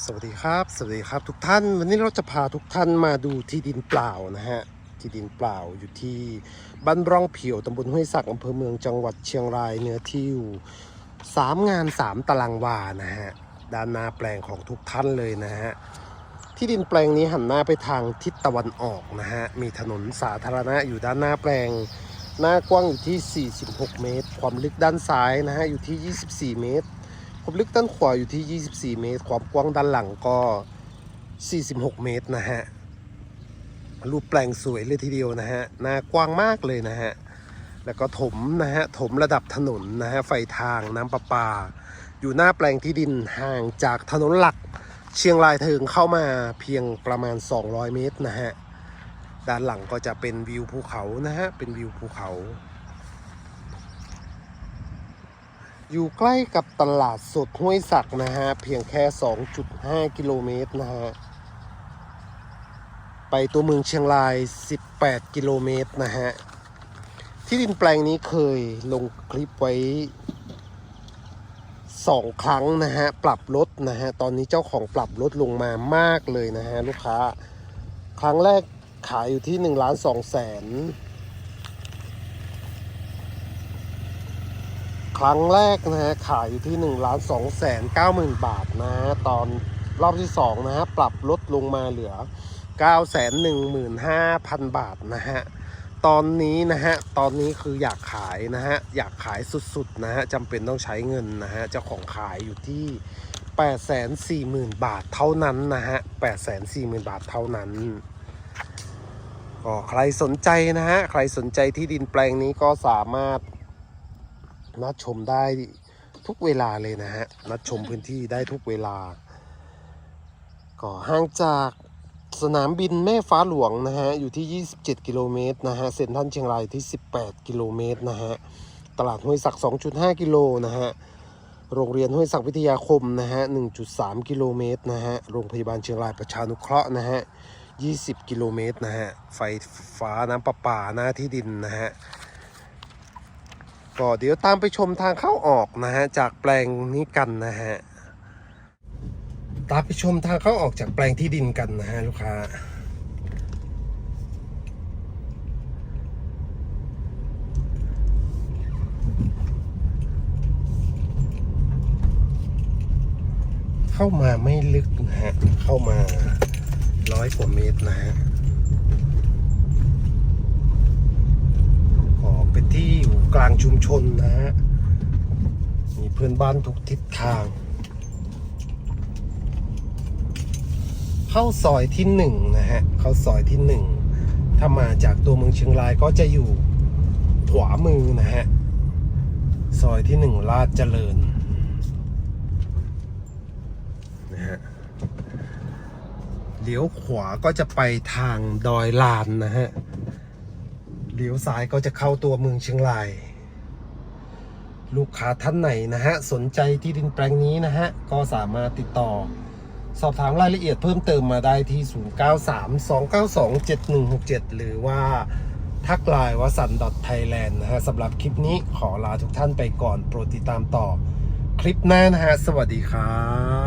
สวัสดีครับ สวัสดีครับทุกท่าน วันนี้เราจะพาทุกท่านมาดูที่ดินเปล่านะฮะ ที่ดินเปล่าอยู่ที่บ้านร่องเผียวตำบลห้วยสักอำเภอเมืองจังหวัดเชียงรายเนื้อที่อยู่สามงานสามตารางวานะฮะ ด้านหน้าแปลงของทุกท่านเลยนะฮะ ที่ดินแปลงนี้หันหน้าไปทางทิศตะวันออกนะฮะ มีถนนสาธารณะอยู่ด้านหน้าแปลง หน้ากว้างอยู่ที่ 46 เมตร ความลึกด้านซ้ายนะฮะอยู่ที่ 24 เมตร ความลึกด้านขวาอยู่ที่ 24 เมตร ความกว้างด้านหลังก็ 46 เมตรนะฮะ รูปแปลงสวยเลยทีเดียวนะฮะ หน้ากว้างมากเลยนะฮะ แล้วก็ถมนะฮะ ถมระดับถนนนะฮะ ไฟทางน้ำประปา อยู่หน้าแปลงที่ดินห่างจากถนนหลักเชียงรายเทิงเข้ามาเพียงประมาณ 200 เมตรนะฮะ ด้านหลังก็จะเป็นวิวภูเขานะฮะ เป็นวิวภูเขา อยู่ใกล้กับตลาดสดห้วยสักนะฮะ เพียงแค่ 2.5 กิโลเมตรนะฮะ ไปตัวเมืองเชียงราย 18 กิโลเมตรนะฮะ ที่ดินแปลงนี้เคยลงคลิปไว้สองครั้งนะฮะ ปรับลดนะฮะ ตอนนี้เจ้าของปรับลดลงมามากเลยนะฮะ ลูกค้า ครั้งแรกขายอยู่ที่1ล้าน2แสน รั้งแรกนะฮะขายอยู่ที่1ล้าน2แสน9หมื่นบาทนะฮะตอนรอบที่2นะฮะปรับลดลงมาเหลือ 9 1 5 0 0 0 บาทนะฮะตอนนี้นะฮะตอนนี้คืออยากขายนะฮะอยากขายสุดๆนะฮะจำเป็นต้องใช้เงินนะฮะเจ้าของขายอยู่ที่ 840,000 บาทเท่านั้นนะฮะ840,000 บาทเท่านั้นก็ใครสนใจนะฮะใครสนใจที่ดินแปลงนี้ก็สามารถ นัดชมได้ทุกเวลาเลยนะฮะนัดชมพื้นที่ได้ทุกเวลา ก็ห่างจากสนามบินแม่ฟ้าหลวงนะฮะอยู่ที่ 27 กิโลเมตรนะฮะเซ็นทรัลเชียงรายที่ 18 กิโลเมตรนะฮะตลาดห้วยสัก 2.5 กิโลนะฮะโรงเรียนห้วยสักวิทยาคมนะฮะ 1.3 กิโลเมตรนะฮะ โรงพยาบาลเชียงรายประชานุเคราะห์นะฮะ 20 กิโลเมตรนะฮะ ไฟฟ้าน้ำประปาหน้าที่ดินนะฮะ ก็เดี๋ยวตามไปชมทางเข้าออกนะฮะจากแปลงนี้กันนะฮะตามไปชมทางเข้าออกจากแปลงที่ดินกันนะฮะลูกค้าเข้ามาไม่ลึกนะฮะ เข้ามาร้อยกว่าเมตรนะฮะ ก็ เป็นที่อยู่กลางชุมชนนะฮะ มีเพื่อนบ้านทุกทิศทาง เข้าซอยที่หนึ่งนะฮะ เข้าซอยที่หนึ่งถ้ามาจากตัวเมืองเชียงรายก็จะอยู่ขวามือนะฮะ ซอยที่หนึ่งลาดเจริญนะฮะเลี้ยวขวาก็จะไปทางดอยลานนะฮะ ลี้ยวซ้ายก็จะเข้าตัวเมืองเชียงราย ลูกค้าท่านไหนนะฮะ สนใจที่ดินแปลงนี้นะฮะ ก็สามารถติดต่อ สอบถามรายละเอียดเพิ่มเติมมาได้ที่ 0932927167 หรือว่าทักไลน์วสันดอทไทยแลนด์นะฮะสำหรับคลิปนี้ขอลาทุกท่านไปก่อนโปรดติดตามต่อ คลิปหน้านะฮะ สวัสดีครับ